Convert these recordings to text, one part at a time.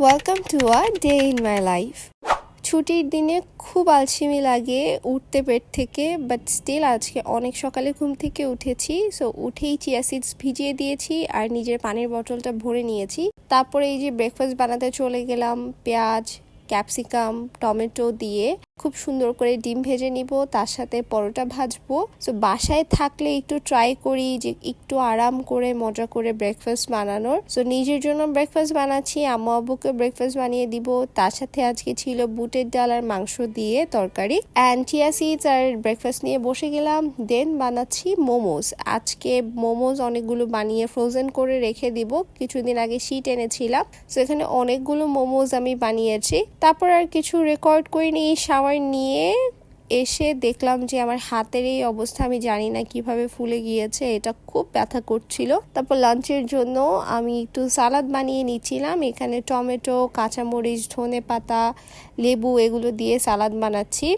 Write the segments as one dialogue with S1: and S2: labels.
S1: Welcome to a day in my life ছুটির দিনে খুব আলসেমি লাগে উঠতে পেট থেকে বাট স্টিল আজকে অনেক সকালে ঘুম থেকে উঠেছি সো উঠেই চিয়া সিডস ভিজিয়ে দিয়েছি আর নিজের পানির বটলটা ভরে নিয়েছি। তারপরে এই যে ব্রেকফাস্ট বানাতে চলে গেলাম, পেঁয়াজ ক্যাপসিকাম টমেটো দিয়ে। খুব সুন্দর করে ডিম ভেজে নিব, তার সাথে পরোটা ভাজবো। তো বাসায় থাকলে একটু ট্রাই করি যে একটু আরাম করে মজা করে ব্রেকফাস্ট বানানোর। সো নিজের জন্য ব্রেকফাস্ট বানাচ্ছি, আম্মু আব্বুকে ব্রেকফাস্ট বানিয়ে দিব। তার সাথে আজকে ছিল বুটের ডাল আর মাংস দিয়ে তরকারি। অ্যান্ড চিয়া আর ব্রেকফাস্ট নিয়ে বসে গেলাম দেন বানাচ্ছি মোমোজ আজকে মোমোজ অনেকগুলো বানিয়ে ফ্রোজেন করে রেখে দিব, কিছুদিন আগে শীট এনেছিলাম। তো এখানে অনেকগুলো মোমোজ আমি বানিয়েছি। তারপর আর কিছু রেকর্ড করে নিয়ে শাওয়ার নিয়ে এসে দেখলাম যে আমার হাতের এই অবস্থা, আমি জানি না কীভাবে ফুলে গিয়েছে, এটা খুব ব্যথা করছিল। তারপর লাঞ্চের জন্য আমি একটু সালাদ বানিয়ে নিচ্ছিলাম। এখানে টমেটো, কাঁচামরিচ, ধনে পাতা, লেবু এগুলো দিয়ে সালাদ বানাচ্ছি।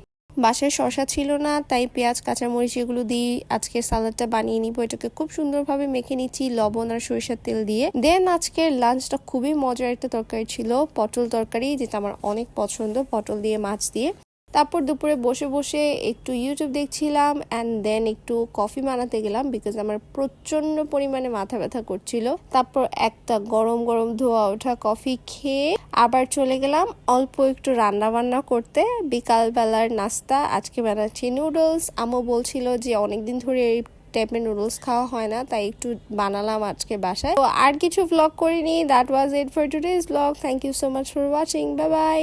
S1: বাসায় শশা ছিল না, তাই পেঁয়াজ, কাঁচামরিচ এগুলো দিয়ে আজকে সালাদটা বানিয়ে নিব। এটাকে খুব সুন্দরভাবে মেখে নিচ্ছি লবণ আর সরিষার তেল দিয়ে। দেন আজকের লাঞ্চটা খুবই মজার একটা তরকারি ছিল, পটল তরকারি, যেটা আমার অনেক পছন্দ, পটল দিয়ে, মাছ দিয়ে। তারপর দুপুরে বসে বসে একটু ইউটিউব দেখছিলাম অ্যান্ড দেন একটু কফি বানাতে গেলাম বিকজ আমার প্রচণ্ড পরিমাণে মাথা ব্যথা করছিল। তারপর একটা গরম গরম ধোয়া ওঠা কফি খেয়ে আবার চলে গেলাম অল্প একটু রান্না বান্না করতে। বিকালবেলার নাস্তা, আজকে বানাচ্ছি নুডলস আমও বলছিল যে অনেকদিন ধরে এই টাইপের নুডলস খাওয়া হয় না, তাই একটু বানালাম আজকে বাসায়। তো আর কিছু ভ্লগ করিনি that was it for today's vlog thank you so much for watching bye bye